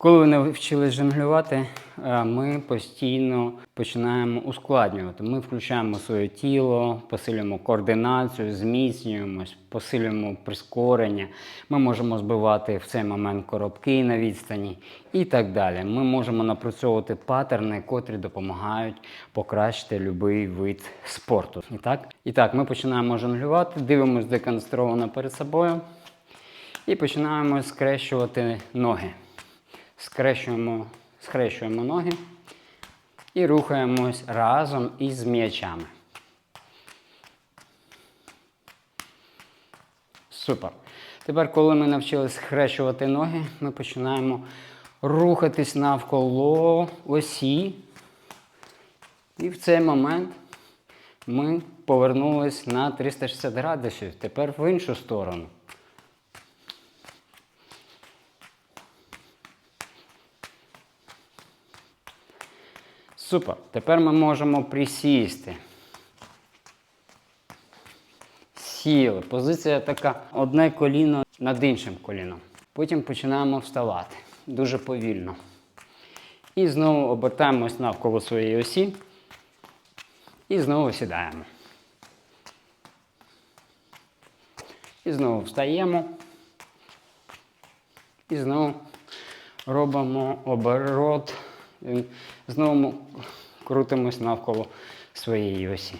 Коли ви навчились жонглювати, е, ми постійно починаємо ускладнювати. Ми включаємо своє тіло, посилюємо координацію, зміцнюємось, посилюємо прискорення. Ми можемо збивати в цей момент коробки на відстані і так далі. Ми можемо напрацьовувати паттерни, котрі допомагають покращити будь-який вид спорту. І так, і так, ми починаємо жонглювати, дивимося деконструовано перед собою і починаємо скрещувати ноги скрещуємо, скрещуємо ноги і рухаємось разом із м'ячами. Супер. Тепер, коли ми навчились схрещувати ноги, ми починаємо рухатись навколо осі. І в цей момент ми повернулись на 360 градусів. Тепер в іншу сторону. Супер. Тепер ми можемо присісти. Сіли. Позиція така одне коліно над іншим коліном. Потім починаємо вставати дуже повільно. І знову обертаємось навколо своєї осі. І знову сідаємо. І знову встаємо. І знову робимо оборот. Знову крутимось навколо своєї осі.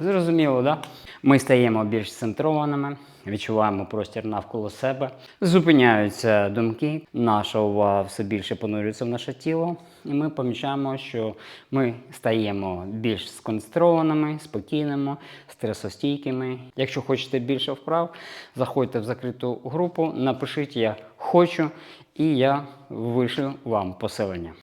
Зрозуміло? Да? Ми стаємо більш центрованими, відчуваємо простір навколо себе, зупиняються думки, наша увага все більше понурюється в наше тіло, і ми помічаємо, що ми стаємо більш сконцентрованими, спокійними, стресостійкими. Якщо хочете більше вправ, заходьте в закриту групу, напишіть Я хочу, і я вишлю вам посилення.